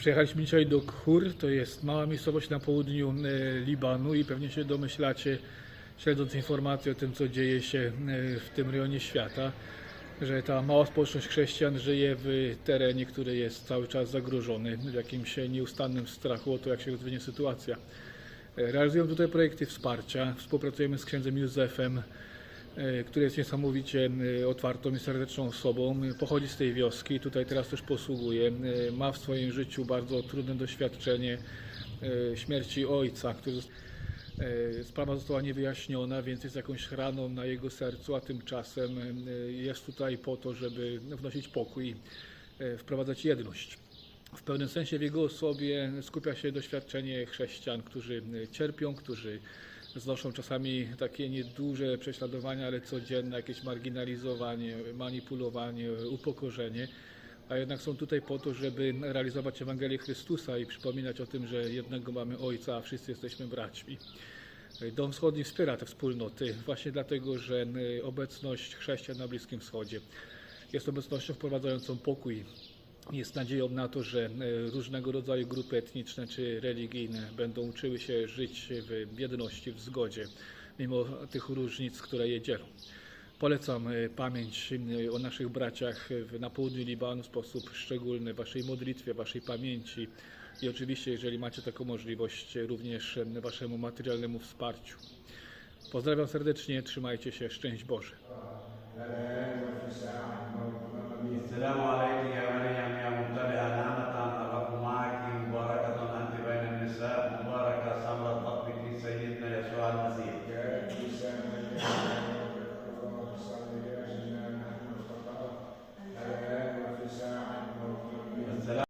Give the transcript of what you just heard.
Przyjechaliśmy dzisiaj do Khur, to jest mała miejscowość na południu e, Libanu i pewnie się domyślacie, śledząc informacje o tym, co dzieje się e, w tym rejonie świata, że ta mała społeczność chrześcijan żyje w terenie, który jest cały czas zagrożony, w jakimś nieustannym strachu o to, jak się rozwinie sytuacja. E, Realizujemy tutaj projekty wsparcia, współpracujemy z księdzem Józefem, który jest niesamowicie e, otwartą i serdeczną osobą. E, Pochodzi z tej wioski, tutaj teraz też posługuje. E, Ma w swoim życiu bardzo trudne doświadczenie e, śmierci ojca, który zos- e, Sprawa została niewyjaśniona, więc jest jakąś raną na jego sercu, a tymczasem e, jest tutaj po to, żeby wnosić pokój, e, wprowadzać jedność. W pewnym sensie w jego osobie skupia się doświadczenie chrześcijan, którzy cierpią, którzy znoszą czasami takie nieduże prześladowania, ale codzienne, jakieś marginalizowanie, manipulowanie, upokorzenie. A jednak są tutaj po to, żeby realizować Ewangelię Chrystusa i przypominać o tym, że jednego mamy Ojca, a wszyscy jesteśmy braćmi. Dom Wschodni wspiera te wspólnoty właśnie dlatego, że y, obecność chrześcijan na Bliskim Wschodzie jest obecnością wprowadzającą pokój. Jest nadzieją na to, że y, różnego rodzaju grupy etniczne czy religijne będą uczyły się żyć w jedności, w zgodzie, mimo tych różnic, które je dzielą. Polecam y, pamięć y, o naszych braciach na południu Libanu w sposób szczególny, waszej modlitwie, waszej pamięci i oczywiście, jeżeli macie taką możliwość, również waszemu materialnemu wsparciu. Pozdrawiam serdecznie, trzymajcie się, szczęść Boże.